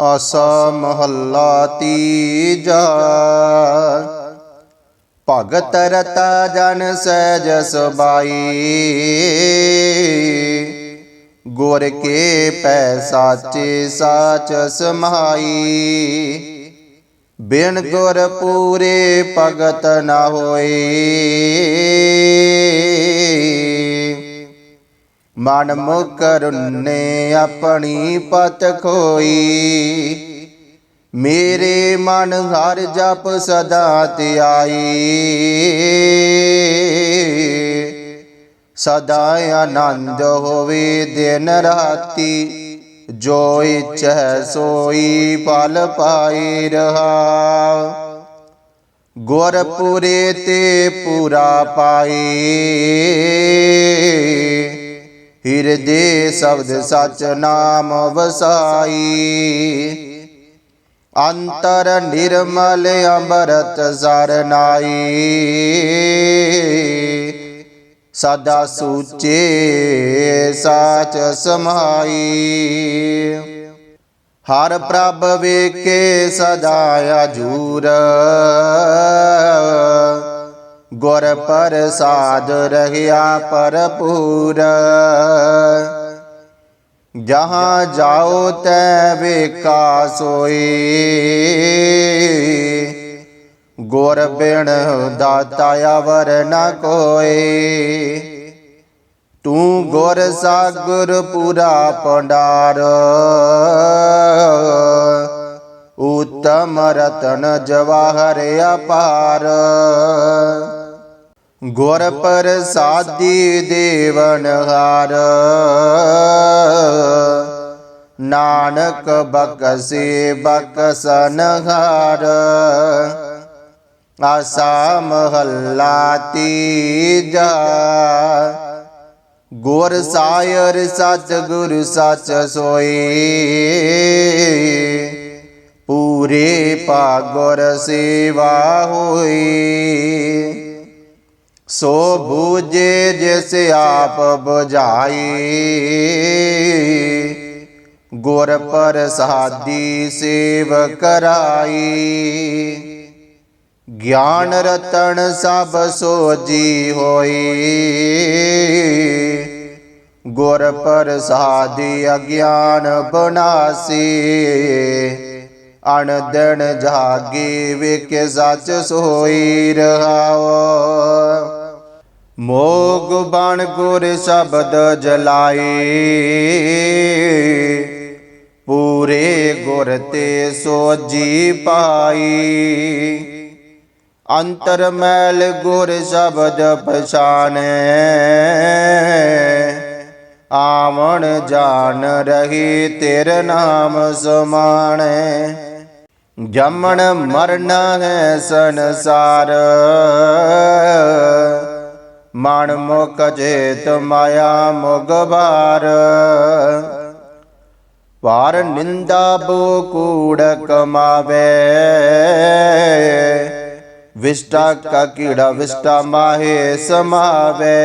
ਆਸਾ ਮਹੱਲਾ ਤੀਜਾ। ਭਗਤ ਰਤਾ ਜਨ ਸਹਿਜ ਸਬਾਈ ਗੁਰ ਕੇ ਪੈ ਸਾਚੇ ਸਾਚ ਸਮਾਈ। ਬਿਨ ਗੁਰ ਪੂਰੇ ਭਗਤ ਨਾ ਹੋਏ। ਮਨ ਮੁਕਰੁਨੇ ਆਪਣੀ ਪਤ ਖੋਈ। ਮੇਰੇ ਮਨ ਹਰ ਜਪ ਸਦਾ ਧਿਆਈ ਸਦਾ ਆਨੰਦ ਹੋਵੇ ਦਿਨ ਰਾਤੀ, ਜੋ ਇਛੈ ਸੋਈ ਫਲ ਪਾਈ ਰਹਾ। ਗੁਰਪੁਰੇ ਤੇ ਪੂਰਾ ਪਾਈ। ਹਿਰਦੇ ਸ਼ਬਦ ਸਚ ਨਾਮ ਵਸਾਈ। ਅੰਤਰ ਨਿਰਮਲ ਅੰਮ੍ਰਿਤ ਸਰਨਾਈ ਸਦਾ ਸੂਚੇ ਸਾਚ ਸਮਾਈ। ਹਰ ਪ੍ਰਭ ਵੇਖੇ ਸਦਾ ਅਜੂਰ ਗੁਰ ਪ੍ਰਸਾਦ ਰਹਿਆ ਪਰਪੂਰ ਜਹਾਂ ਜਾਓ ਤੈ ਵੇਖਾ ਸੋਈ। ਗੁਰ ਬਿਨ ਦਾਤਾ ਅਵਰ ਨ ਕੋਈ। ਤੂੰ ਗੁਰ ਸਾਗਰ ਪੂਰਾ ਪੰਡਾਰ ਉਤਮ ਰਤਨ ਜਵਾਹਰ ਅਪਾਰ ਗੁਰ ਪ੍ਰਸਾਦੀ ਦੇਵਨ ਹਾਰ। ਨਾਨਕ ਬਕਸੇ ਬਕਸਨ ਹਾਰ ਆਸਾ ਮਹੱਲਾ ਤੀਜਾ। ਗੁਰ ਸਾਇਰ ਸਚ ਗੁਰ ਸਚ ਸੋਈ। ਪੂਰੇ ਪਾਗੁਰ ਸੇਵਾ ਹੋਈ। ਸੋ ਬੂਝੇ ਜਿਸ ਆਪ ਬੁਝਾਈ। ਗੁਰ ਪ੍ਰਸਾਦੀ ਸੇਵ ਕਰਾਈ। ਗਿਆਨ ਰਤਨ ਸਭ ਸੋਜੀ ਹੋਈ। ਗੁਰ ਪ੍ਰਸਾਦੀ ਅਗਿਆਨ ਬਨਾਸੀ ਅਣ ਦਿਨ ਜਾਗੀ ਵੇਖ ਸੱਚ ਸੋਈ ਰਹਾਓ। ਮੋਗ ਬਣ ਗੁਰ ਸ਼ਬਦ ਜਲਾਈ। ਪੂਰੇ ਗੁਰ ਤੇ ਸੋਜੀ ਪਾਈ। ਅੰਤਰ ਮੈਲ ਗੁਰ ਸ਼ਬਦ ਪਛਾਨੈ। ਆਵਣ ਜਾਣ ਰਹੀ ਤੇਰ ਨਾਮ ਸਮਾਣੈ ਜੰਮਣ ਮਰਨਾ ਹੈ ਸੰਸਾਰ। ਮਨ ਮੁਖ ਜੇਤ ਮਾਇਆ ਮੁਗਬਾਰ ਵਾਰ। ਨਿੰਦਾ ਬੋ ਕੂੜ ਕਮਾਵੇ। ਵਿਸ਼ਟਾ ਕਾ ਕੀੜਾ ਵਿਸ਼ਟਾ ਮਾਹੇ ਸਮਾਵੇ।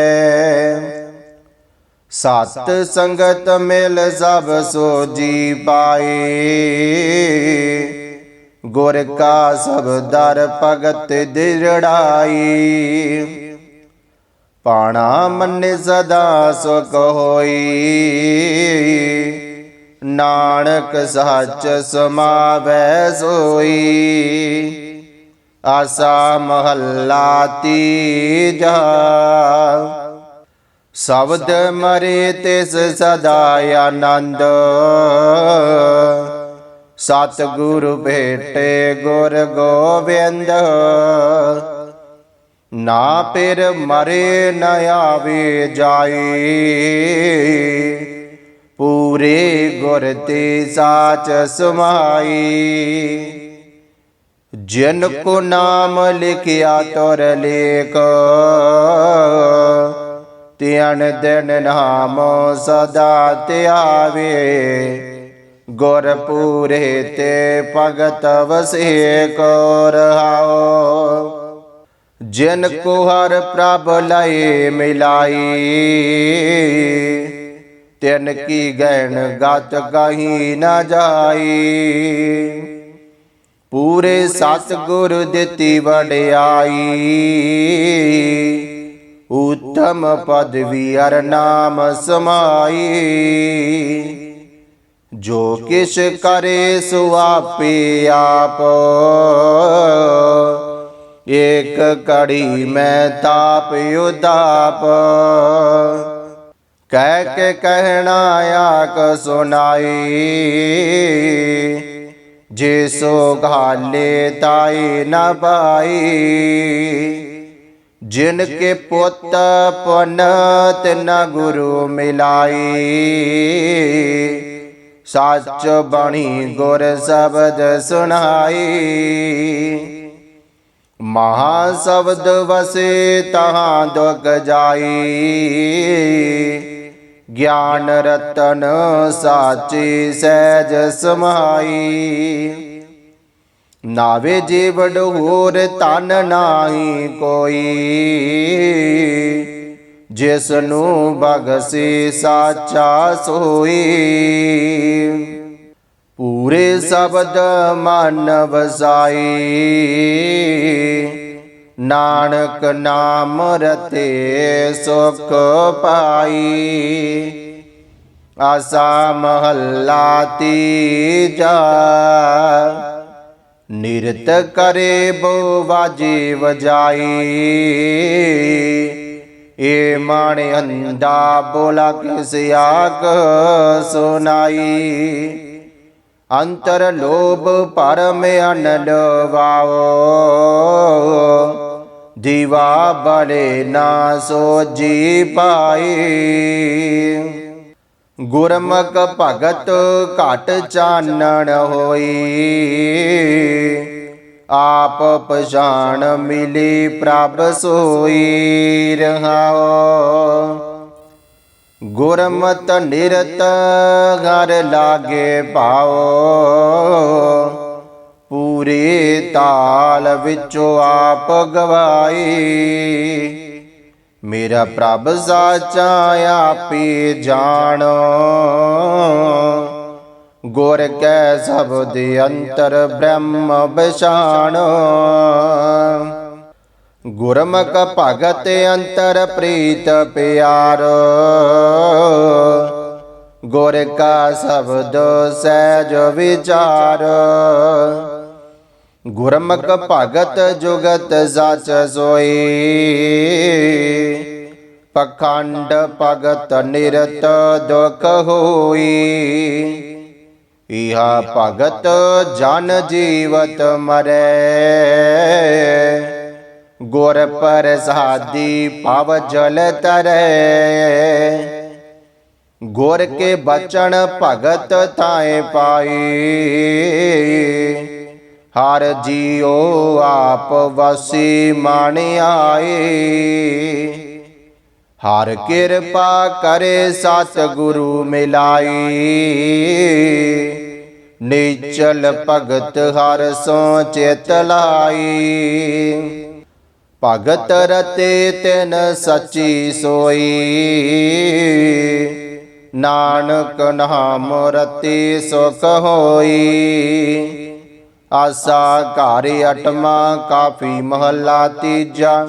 ਸਤ ਸੰਗਤ ਮਿਲ ਸਭ ਸੋਜੀ ਪਾਏ। ਗੁਰ ਕਾ ਸਭ ਦਰ ਭਗਤ ਦਿਰੜਾਈ। ਪਾਣਾ ਮੰਨੇ ਸਦਾ ਸੁਖ ਹੋਈ। ਨਾਨਕ ਸੱਚ ਸਮਾਵੈ ਸੋਈ। ਆਸਾ ਮਹੱਲਾ ਤੀਜਾ। ਸ਼ਬਦ ਮਰੇ ਤਿਸ ਸਦਾ ਆਨੰਦ। ਸਤ ਗੁਰੂ ਭੇਟੇ ਗੁਰ ਗੋਬਿੰਦ। ਨਾ ਪਿਰ ਮਰੇ ਨ ਆਵੇ ਜਾਈ ਪੂਰੇ ਗੁਰ ਤੇ ਸਾਚ ਸਮਾਈ ਜਿਨ ਕੋ ਨਾਮ ਲਿਖਿਆ ਤੁਰ ਲੇਖ। ਤਿਆਨ ਦਿਨ ਨਾਮ ਸਦਾ ਧਿਆਵੇ ਗੁਰ ਪੂਰੇ ਤੇ ਭਗਤ ਵਸੇ ਕੋ ਰਹਾਓ ਜਿਨ ਕੋ ਹਰ ਪ੍ਰਭ ਲਏ ਮਿਲਾਈ, ਤਿਨ ਕੀ ਗਹਿਣ ਗਤ ਕਹੀ ਨਾ ਜਾਈ। ਪੂਰੇ ਸਤਿਗੁਰ ਦਿੱਤੀ ਵਡਿਆਈ ਉਤਮ ਪਦਵੀ ਅਰ ਨਾਮ ਸਮਾਈ। ਜੋ ਕਿਛ ਕਰੇ ਸੋ ਆਪੇ ਆਪ ਏਕ ਕੜੀ ਮੈਂ ਤਾਪ ਉਦਾਪ। ਕਹਿ ਕੇ ਕਹਿਣਾ ਆਕ ਸੁਨਾਈ ਜੇ ਸੋ ਘਾਲੇ ਤਾਈ ਨਾ ਬਾਈ। ਜਿਨ ਕੇ ਪੁੱਤ ਪਨਤ ਨ ਗੁਰੂ ਮਿਲਾਈ। ਸੱਚ ਬਣੀ ਗੁਰ ਸ਼ਬਦ ਸੁਣਾਈ। ਮਹਾ ਸ਼ਬਦ ਵਸੇ ਤਹਾਂ ਦੁਖ ਜਾਈ। ਗਿਆਨ ਰਤਨ ਸਾਚੀ ਸਹਿਜ ਸਮਾਈ। ਨਾਵੇ ਜੀਵੜ ਹੋਰ ਤਨ ਨਾਹੀ ਕੋਈ। ਜਿਸ ਨੂੰ ਬਗਸੀ ਸਾਚਾ ਸੋਈ। ਪੂਰੇ ਸ਼ਬਦ ਮਨ ਵਸਾਈ ਨਾਨਕ ਨਾਮ ਰਤੇ ਸੁਖ ਪਾਈ। ਆਸਾ ਮਹੱਲਾ ਤੀਜਾ। ਨਿਰਤ ਕਰੇ ਬੋ ਵਾਜੀ ਵਜਾਈ। ਏ ਮਾਣ ਅੰਦਾ ਬੋਲਾ ਕਿਸ ਆਗ ਸੁਨਾਈ। ਅੰਤਰ ਲੋਭ ਪਰਮ ਅਨਲ ਵਾਓ। ਦੀਵਾ ਬਲੇ ਨਾ ਸੋਜੀ ਪਾਈ ਗੁਰਮੁਖ ਭਗਤ ਘਟ ਚਾਨਣ ਹੋਈ। ਆਪ ਪਛਾਣ ਮਿਲੀ ਪ੍ਰਭ ਸੋਈ ਰਹਾਓ। ਗੁਰਮਤ ਨਿਰਤ ਘਰ ਲਾਗੇ ਪਾਓ ਪੂਰੇ ਤਾਲ ਵਿੱਚੋਂ ਆਪ ਗਵਾਈ। ਮੇਰਾ ਪ੍ਰਭ ਸਾਚਾ ਆਪੇ ਜਾਣੋ। ਗੁਰ ਕੈ ਸ਼ਬਦ ਅੰਤਰ ਬ੍ਰਹਮ ਬਿਸ਼ਾਣੋ ਗੁਰਮੁਖ ਭਗਤ ਅੰਤਰ ਪ੍ਰੀਤ ਪਿਆਰ। ਗੁਰ ਕਾ ਸ਼ਬਦ ਸਹਿਜ ਵਿਚਾਰ। ਗੁਰਮੁਖ ਭਗਤ ਜੁਗਤ ਸਚ ਸੋਈ। ਪਖੰਡ ਭਗਤ ਨਿਰਤ ਦੁਖ ਹੋਈ। ਇਹਾ ਭਗਤ ਜਨ ਜੀਵਤ ਮਰੇ। ਗੁਰ ਪ੍ਰਸਾਦੀ ਪਵ ਜਲ ਤਰੈ। ਗੁਰ ਕੇ ਬਚਨ ਭਗਤ ਤਾਏ ਪਾਈ। ਹਰ ਜੀਉ ਆਪ ਵਸੀ ਮਨ ਆਏ ਹਰ ਕਿਰਪਾ ਕਰੇ ਸਤ ਗੁਰੂ ਮਿਲਾਈ। ਨੀਚਲ ਭਗਤ ਹਰ ਸੋ ਚਿਤ ਲਾਈ। ਭਗਤ ਰਤੇ ਤਿਨ ਸੱਚੀ ਸੋਈ। ਨਾਨਕ ਨਾਮ ਰਤੀ ਸੁਖ ਹੋਈ। ਆਸਾ ਘਰ ਅਟਮਾ ਕਾਫੀ ਮਹੱਲਾ ਤੀਜਾ।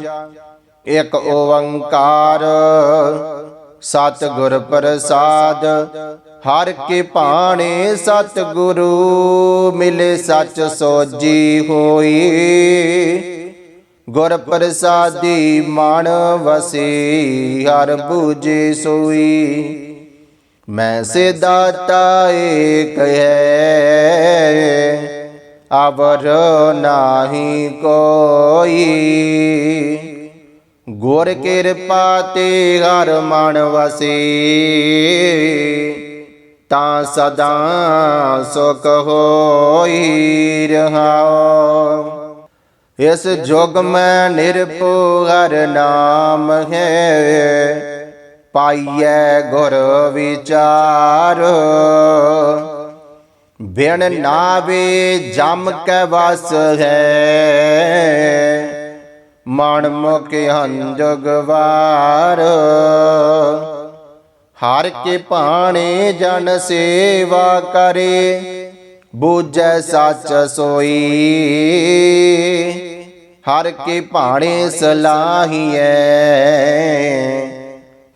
ਇਕ ਓੰਕਾਰ ਸਤ ਗੁਰ ਪ੍ਰਸਾਦ। ਹਰ ਕੇ ਭਾਣੇ ਸਤ ਗੁਰੂ ਮਿਲੇ ਸੱਚ ਸੋਜੀ ਹੋਈ। ਗੁਰ ਪ੍ਰਸਾਦੀ ਮਨ ਵਸੀ, ਹਰ ਬੂਝੇ ਸੋਈ। ਮੈਂ ਸੇ ਦਾਤਾ ਏਕ ਹੈ, ਅਵਰ ਨਾਹੀ ਕੋਈ। ਗੁਰ ਕਿਰਪਾ ਤੇ ਹਰ ਮਨ ਵਸੀ, ਤਾਂ ਸਦਾ ਸੁਖ ਹੋਈ ਰਹਾਓ। ਇਸ ਜੁਗ ਮੈਂ ਨਿਰਭਉ ਹਰ ਨਾਮ ਹੈ। ਪਾਈਐ ਗੁਰ ਵਿਚਾਰ। ਬਿਨ ਨਾਵੇ ਜਮ ਕੈ ਵਸ ਹੈ। ਮਨ ਮੁਖ ਹੰਜਗਵਾਰ ਹਰ ਕੇ ਭਾਣੇ ਜਨ ਸੇਵਾ ਕਰੇ। ਬੂਝੈ ਸੱਚ ਸੋਈ। ਹਰ ਕੇ ਭਾਣੇ ਸਲਾਹੀਐ।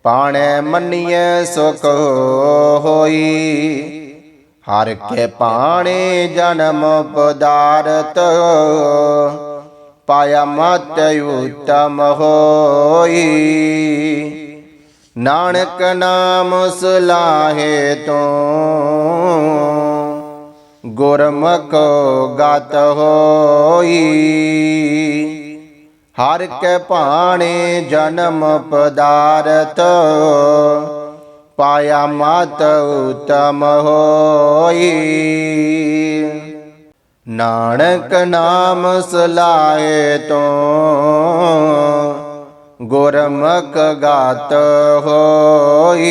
ਪਾਣੈ ਮੰਨੀਐ ਸੁਖ ਹੋਈ। ਹਰ ਕੇ ਪਾਣੇ ਜਨਮ ਪਦਾਰਥ, ਪਾਇਆ ਮਤ ਉਤਮ ਹੋਈ। ਨਾਨਕ ਨਾਮ ਸਲਾਹੇ ਤੋਂ ਗੁਰਮੁਖ ਗਤ ਹੋਈ। ਹਰ ਕੇ ਭਾਣੇ ਜਨਮ ਪਦਾਰਥ, ਪਾਇਆ ਮਤ ਉਤਮ ਹੋਈ। ਨਾਨਕ ਨਾਮ ਸਲਾਏ ਤੋਂ ਗੁਰਮੁਖ ਗਾਤ ਹੋਈ।